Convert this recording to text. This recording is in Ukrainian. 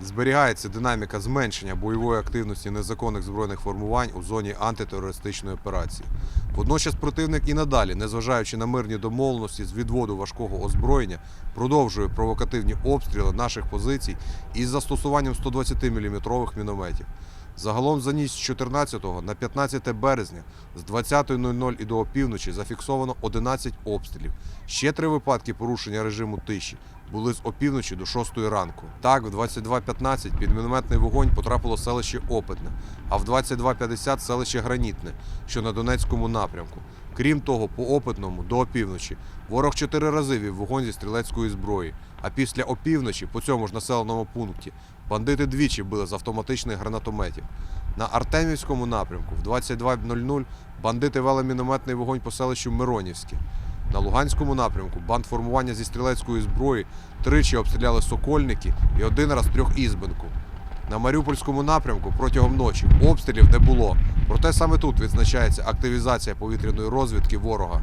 Зберігається динаміка зменшення бойової активності незаконних збройних формувань у зоні антитерористичної операції. Водночас противник і надалі, незважаючи на мирні домовленості з відводу важкого озброєння, продовжує провокативні обстріли наших позицій із застосуванням 120-мм мінометів. Загалом за ніч з 14 на 15 березня з 20.00 і до опівночі зафіксовано 11 обстрілів. Ще три випадки порушення режиму тиші були з опівночі до 6 ранку. Так, в 22.15 під мінометний вогонь потрапило селище Опитне, а в 22.50 селище Гранітне, що на Донецькому напрямку. Крім того, по опитному до опівночі ворог чотири рази вів вогонь зі стрілецької зброї. А після опівночі, по цьому ж населеному пункті, бандити двічі били з автоматичних гранатометів. На Артемівському напрямку в 22.00 бандити вели мінометний вогонь по селищу Миронівське. На Луганському напрямку бандформування зі стрілецької зброї тричі обстріляли Сокольники і один раз трьох ізбинку. На Маріупольському напрямку протягом ночі обстрілів не було. Проте саме тут відзначається активізація повітряної розвідки ворога.